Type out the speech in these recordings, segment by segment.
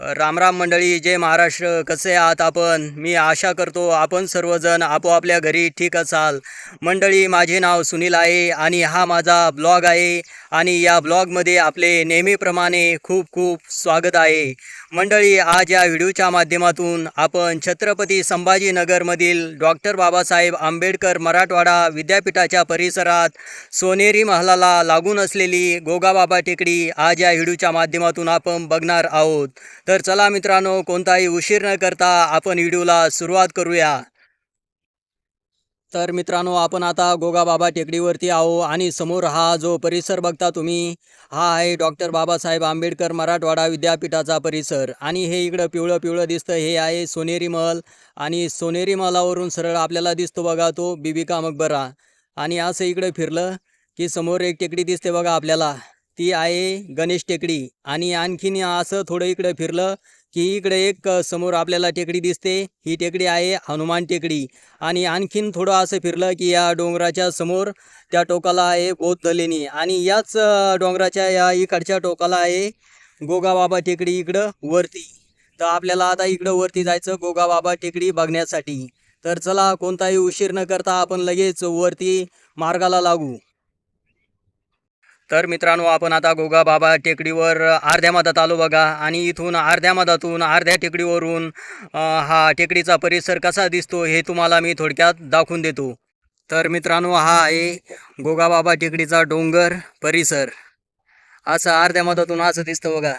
रामराम मंडळी जय महाराष्ट्र. कसे आहात आपण? मी आशा करतो आपण सर्वजण आपोआपल्या घरी ठीक असाल. मंडळी माझे नाव सुनील आहे आणि हा माझा ब्लॉग आहे आणि या ब्लॉगमध्ये आपले नेहमीप्रमाणे खूप खूप स्वागत आहे. मंडळी आज या व्हिडिओच्या माध्यमातून आपण छत्रपती संभाजीनगरमधील डॉक्टर बाबासाहेब आंबेडकर मराठवाडा विद्यापीठाच्या परिसरात सोनेरी महालाला लागून असलेली गोगाबाबा टेकडी आज या व्हिडिओच्या माध्यमातून आपण बघणार आहोत. तर चला मित्रांनो कोणताही उशीर न करता आपण व्हिडिओला सुरुवात करूया. तर मित्रांनो आपण आता गोगाबाबा टेकडीवरती आहो आणि समोर हा जो परिसर बघता तुम्ही हा आहे डॉक्टर बाबासाहेब आंबेडकर मराठवाडा विद्यापीठाचा परिसर. आणि हे इकडं पिवळं पिवळं दिसतं हे आहे सोनेरी महल. आणि सोनेरी महलावरून सरळ आपल्याला दिसतो बघा तो बिबिका मकबरा आणि असं इकडं फिरलं की समोर एक टेकडी दिसते बघा आपल्याला. ती आहे गणेश टेकडी. आणि आणखीन असं थोडं इकडं फिरलं की इकडे एक समोर आपल्याला टेकडी दिसते. ही टेकडी आहे हनुमान टेकडी. आणि आणखीन थोडं असं फिरलं की या डोंगराच्या समोर त्या टोकाला आहे बौद्ध लेणी. आणि याच डोंगराच्या या इकडच्या टोकाला आहे गोगाबाबा टेकडी इकडं वरती. तर आपल्याला आता इकडं वरती जायचं गोगाबाबा टेकडी बघण्यासाठी. तर चला कोणताही उशीर न करता आपण लगेच वरती मार्गाला लागू. तर मित्रांनो आपण आता गोगाबाबा टेकडीवर अर्ध्या मधात आलो बघा. आणि इथून अर्ध्या मधातून अर्ध्या टेकडीवरून हा टेकडीचा परिसर कसा दिसतो हे तुम्हाला मी थोडक्यात दाखवून देतो. तर मित्रांनो हा आहे गोगाबाबा टेकडीचा डोंगर परिसर. असं अर्ध्या मधातून असं दिसतं बघा.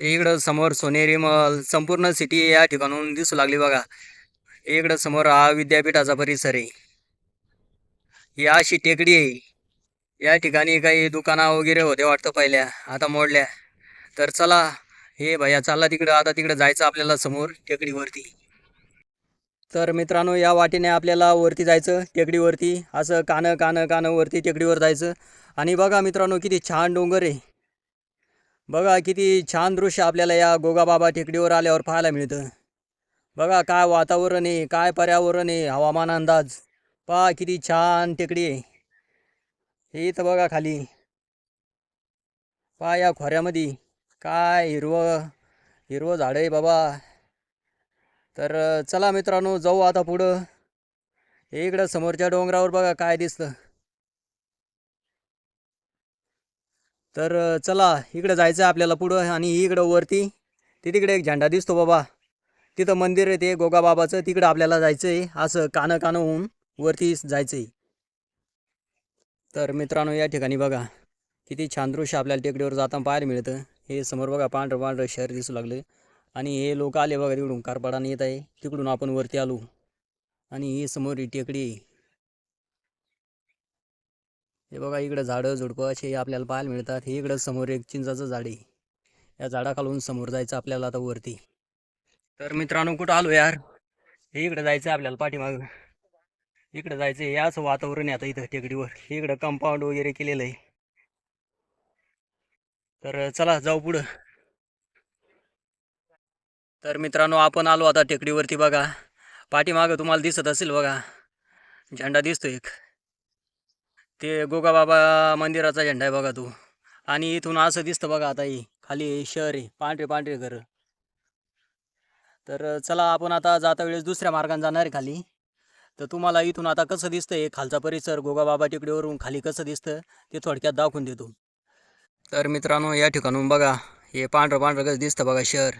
इकडं समोर सोनेरी मल संपूर्ण सिटी या ठिकाणून दिसू लागली बघा. इकडं समोर हा विद्यापीठाचा परिसर आहे. ही अशी टेकडी आहे. या ठिकाणी काही दुकाना वगैरे होते वाटतं पहिल्या आता मोडल्या. तर चला हे भैया चालला तिकडं आता तिकडं जायचं आपल्याला समोर टेकडीवरती. तर मित्रांनो या वाटेने आपल्याला वरती जायचं टेकडीवरती. असं कानं कानं कानं वरती टेकडीवर जायचं. आणि बघा मित्रांनो किती छान डोंगर आहे. बघा किती छान दृश्य आपल्याला या गोगाबाबा टेकडीवर आल्यावर पाहायला मिळतं. बघा काय वातावरण आहे काय पर्यावरण आहे हवामान अंदाज. पहा किती छान टेकडी आहे. हे इथं बघा खाली. पा या खोऱ्यामध्ये. काय हिरवं हिरवं झाडं आहे बाबा. तर चला मित्रांनो जाऊ आता पुढं. हे इकडं समोरच्या डोंगरावर बघा काय दिसतं. तर चला इकडं जायचं आहे आपल्याला पुढं आणि इकडं वरती. ते तिकडे एक झेंडा दिसतो बाबा. तिथं मंदिर आहे ते गोगाबाबाचं. तिकडं आपल्याला जायचं आहे असं कानं कानं होऊन वरती जायचं आहे तर मित्रांनो या ठिकाणी बघा किती छान दृश्य आपल्याला टेकडीवर जाताना पाहायला मिळतं. हे समोर बघा पांढरं पांढरं शहर दिसू लागलं. आणि हे लोक आले बघा तिकडून कारपाडाने येत आहे. तिकडून आपण वरती आलो. आणि ही समोर ही टेकडी आहे. हे बघा इकडं झाडं झुडपं असे आपल्याला पाहायला मिळतात. हे इकडं समोर एक चिंचाचं झाड आहे. या झाडाखालून समोर जायचं आपल्याला आता वरती. तर मित्रांनो कुठं आलो यार? हे इकडं जायचं आहे आपल्याला पाठीमागं. इकडं जायचं आहे असं वातावरण आहे आता इथं टेकडीवर. इकडं कंपाऊंड वगैरे केलेलं आहे. तर चला जाऊ पुढं. तर मित्रांनो आपण आलो आता टेकडीवरती बघा. पाठीमागं तुम्हाला दिसत असेल बघा. झेंडा दिसतो एक. ते गोगाबाबा मंदिराचा झेंडा आहे बघा तो. आणि इथून असं दिसतं बघा आता ही. खाली शहर आहे. पांढरे पांढरे घरं. तर चला आपण आता जाता वेळेस दुसऱ्या मार्गाने जाणार आहे खाली. तर तुम्हाला इथून आता कसं दिसतं हे खालचा परिसर गोगाबाबा टेकडीवरून खाली कसं दिसतं? ते थोडक्यात दाखवून देतो. तर मित्रांनो या ठिकाणून बघा हे पांढरं पांढरं कसं दिसतं बघा शहर.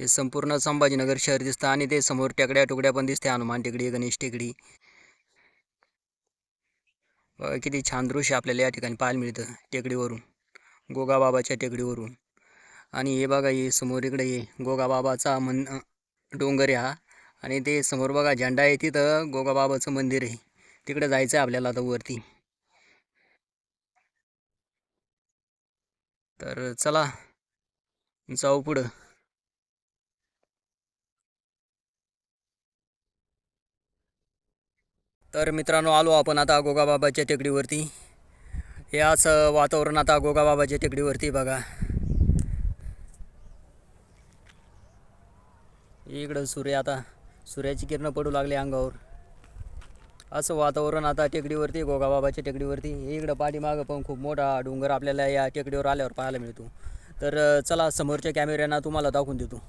हे संपूर्ण संभाजीनगर शहर दिसतं आणि ते समोर टेकड्या टुकड्या पण दिसते हनुमान टेकडी गणेश टेकडी. बघा किती छान दृश्य आपल्याला या ठिकाणी पाहायला मिळतं टेकडीवरून गोगाबाबाच्या टेकडीवरून. आणि हे बघा हे समोर इकडे हे गोगाबाबाचा मन डोंगर आहे हा. आणि ते समोर बघा झेंडा आहे तिथं गोगाबाबाचं मंदिर आहे. तिकडे जायचं आहे आपल्याला आता वरती. तर चला जाऊ पुढं. तर मित्रांनो आलो आपण आता गोगाबाबाच्या टेकडीवरती. हे असं वातावरण आता गोगाबाबाच्या टेकडीवरती बघा. इकडं सूर्य आता. सूर्याची किरणं पडू लागली अंगावर. असं वातावरण आता टेकडीवरती गोगाबाबाच्या टेकडीवरती. इकडं पाठीमागं पण खूप मोठा डोंगर आपल्याला या टेकडीवर आल्यावर पाहायला मिळतो. तर चला समोरच्या कॅमेऱ्यांना तुम्हाला दाखवून देतो.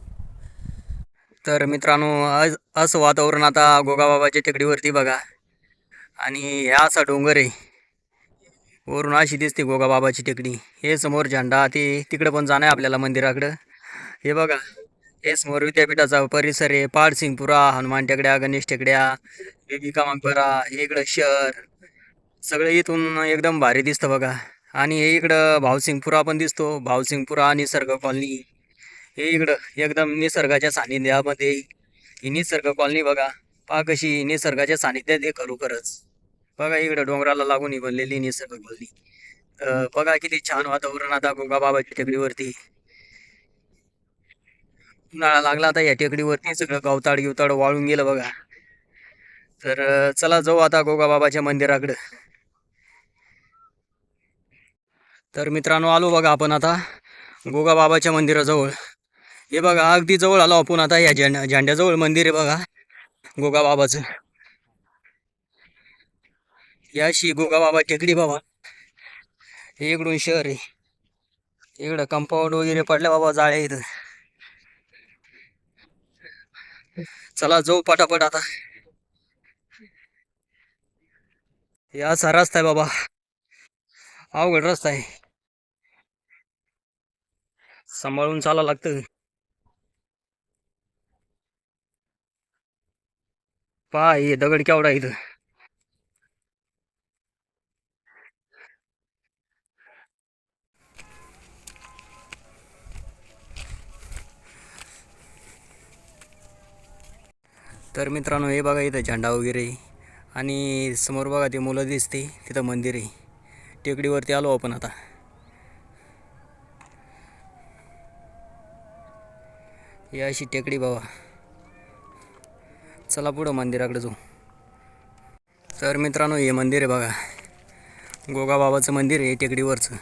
तर मित्रांनो आज असं वातावरण आता गोगाबाबाच्या टेकडीवरती बघा. आणि ह्या असा डोंगर आहे. वरून अशी दिसते गोगाबाबाची टेकडी. हे समोर झेंडा ते तिकडं पण जाणं आहे आपल्याला मंदिराकडं. हे बघा. हे समोर विद्यापीठाचा परिसर आहे. पाडसिंगपुरा हनुमान टेकड्या गणेश टेकड्या बेबिका मांगपरा हे इकडं शहर. सगळं इथून एकदम भारी दिसतं बघा. आणि हे इकडं भावसिंगपुरा पण दिसतो. भावसिंगपुरा निसर्ग कॉलनी. हे इकडं एकदम निसर्गाच्या सानिध्यामध्ये ही निसर्ग कॉलनी बघा. पा कशी निसर्गाच्या सानिध्यात हे खरोखरच. बघा इकडं डोंगराला लागून ही बनलेली निसर्ग कॉलनी. बघा किती छान वातावरण आता गोगाबाबाच्या टेकडीवरती. उन्हाळा लागला आता या टेकडीवरती सगळं गवताड गिवताड वाळून गेलं बघा. तर चला जाऊ आता गोगाबाबाच्या मंदिराकडं. तर मित्रांनो आलो बघा आपण आता गोगाबाबाच्या मंदिराजवळ. हे बघा अगदी जवळ आलो आपण आता या झेंड्या झेंड्याजवळ मंदिर आहे बघा गोगाबाबाचं. याशी गोगाबाबा टेकडी बाबा. हे इकडून शहर आहे. इकडं कंपाऊंड वगैरे पडल्या बाबा जाळ्या इथं. चला जाऊ पटापट आता. याचा असा रस्ता आहे बाबा. अवघड रस्ता आहे. सांभाळून चाला लागतं. पहा हे दगड केवढा इथं. तर मित्रांनो हे बघा इथं झेंडा वगैरे. आणि समोर बघा ते मुलं दिसते तिथं मंदिर आहे. टेकडीवरती आलो आपण आता. ही अशी टेकडी बाबा. चला पुढं मंदिराकडे जाऊ. तर मित्रांनो हे मंदिर आहे बघा. गोगाबाबाचं मंदिर आहे टेकडीवरचं.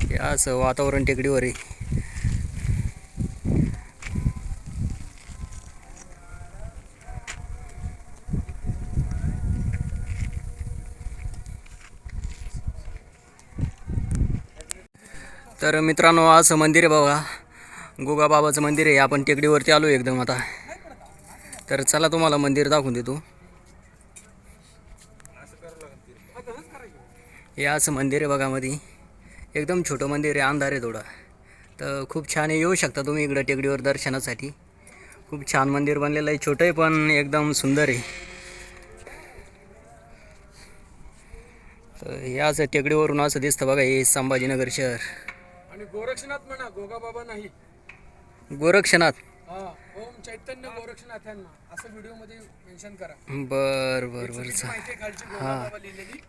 हे असं वातावरण टेकडीवर आहे. तर मित्रांनो असं मंदिर आहे बघा. गोगाबाबाचं मंदिर आहे. आपण टेकडीवरती आलो एकदम आता. तर चला तुम्हाला मंदिर दाखवून देतो. हे असं मंदिर आहे बघा मध्ये एकदम छोटं मंदिर आहे. अंधार आहे थोडं. तर खूप छान आहे. येऊ शकता तुम्ही इकडं टेकडीवर दर्शनासाठी. खूप छान मंदिर बनलेलं आहे. छोटं आहे पण एकदम सुंदर आहे. तर हे असं टेकडीवरून असं दिसतं बघा. हे संभाजीनगर शहर. आणि गोरक्षनाथ म्हणा गोगाबाबा नाही. गोरक्षनाथ? हा ओम चैतन्य गोरक्षनाथ यांना असं व्हिडिओमध्ये मेन्शन करा. बर बर बर चा माहिती आहे खालची गोगाबाबा लिहिलेली.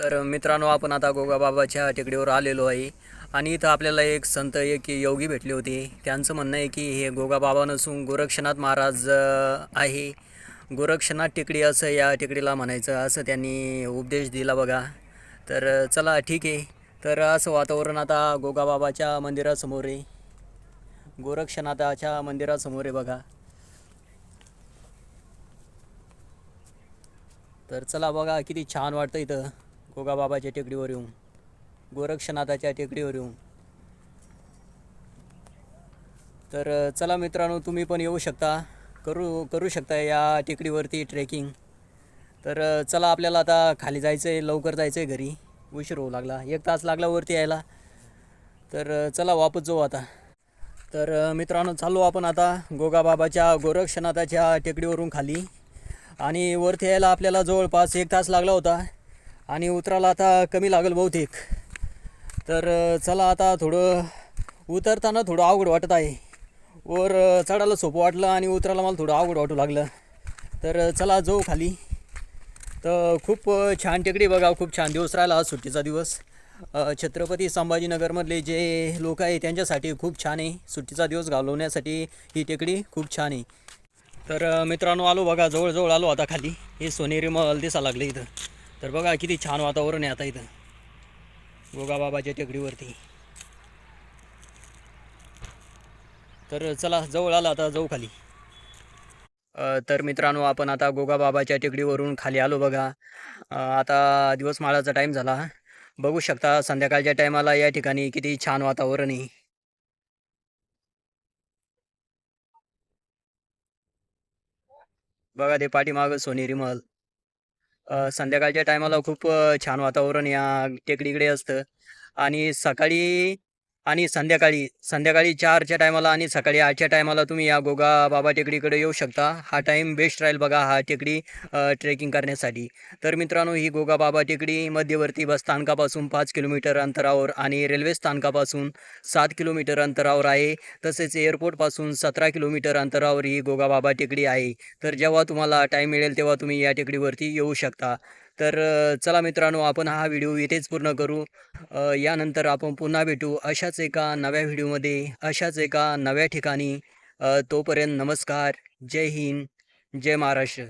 तर मित्रांनो आपण आता गोगाबाबाच्या टेकडीवर आलेलो आहे. आणि इथं आपल्याला एक संत एक योगी भेटले होते. त्यांचं म्हणणं आहे की हे गोगाबाबा नसून गोरक्षनाथ महाराज अं, आहे. गोरक्षनाथ टेकडी असं या टेकडीला म्हणायचं असं त्यांनी उपदेश दिला बघा. तर अं, चला ठीक आहे. तर असं वातावरण आता गोगाबाबाच्या मंदिरासमोर आहे. गोरक्षनाथाच्या मंदिरासमोर आहे बघा. तर चला बघा किती छान वाटतं इथं गोगाबाबाच्या टेकडीवर येऊन. गोरक्षनाथाच्या टेकडीवर येऊन. तर चला मित्रांनो तुम्ही पण येऊ शकता. करू करू शकता या टेकडीवरती ट्रेकिंग. तर चला आपल्याला आता खाली जायचं आहे लवकर जायचं आहे घरी. उशीर होऊ लागला. एक तास लागला वरती यायला. तर चला वापस जाऊ आता. तर मित्रांनो चाललो आपण आता गोगाबाबाच्या गोरक्षनाथाच्या टेकडीवरून खाली. आणि वरती यायला आपल्याला जवळपास एक तास लागला होता. आणि उतराला आता कमी लागेल बहुतेक. तर चला आता थोडं उतरताना थोडं अवघड वाटत आहे. वर चढायला सोपं वाटलं आणि उतरायला मला थोडं अवघड वाटू लागलं. तर चला जाऊ खाली. तर खूप छान टेकडी बघा खूप छान दिवस राहिला आज सुट्टीचा दिवस. छत्रपती संभाजीनगरमधले जे लोक आहे त्यांच्यासाठी खूप छान आहे. सुट्टीचा दिवस घालवण्यासाठी ही टेकडी खूप छान आहे. तर मित्रांनो आलो बघा जवळजवळ आलो आता खाली. हे सोनेरी मल दिसा लागले इथं. तर बघा किती छान वातावरण आहे आता इथं. गोगाबाबाच्या टेकडीवरती. तर चला जवळ आला आता जाऊ खाली. तर मित्रांनो आपण आता गोगाबाबाच्या टेकडीवरून खाली आलो बघा. आता दिवस माळाचा टाईम झाला. बघू शकता संध्याकाळच्या टायमाला या ठिकाणी किती छान वातावरण आहे. बघा ते पाठीमागं सोनेरी महल. संध्याकाळच्या टायमाला खूप छान वातावरण या टेकडीकडे असतं. आणि सकाळी आणि संध्याकाळी संध्याकाळी चारच्या टायमाला आणि सकाळी आठच्या टायमाला तुम्ही या गोगा बाबा टेकडीकडे येऊ शकता. हा टाईम बेस्ट राहील बघा हा टेकडी ट्रेकिंग करण्यासाठी. तर मित्रांनो ही गोगा बाबा टेकडी मध्यवर्ती बस स्थानकापासून पाच किलोमीटर अंतरावर आणि रेल्वे स्थानकापासून सात किलोमीटर अंतरावर आहे. तसेच एअरपोर्टपासून सतरा किलोमीटर अंतरावर ही गोगा बाबा टेकडी आहे. तर जेव्हा तुम्हाला टाईम मिळेल तेव्हा तुम्ही या टेकडीवरती येऊ शकता. तर चला मित्रांनो आपण हा व्हिडिओ इथेच पूर्ण करू. यानंतर आपण पुन्हा भेटू अशाच एका नव्या व्हिडिओमध्ये अशाच एका नव्या ठिकाणी. तोपर्यंत नमस्कार. जय हिंद. जय महाराष्ट्र.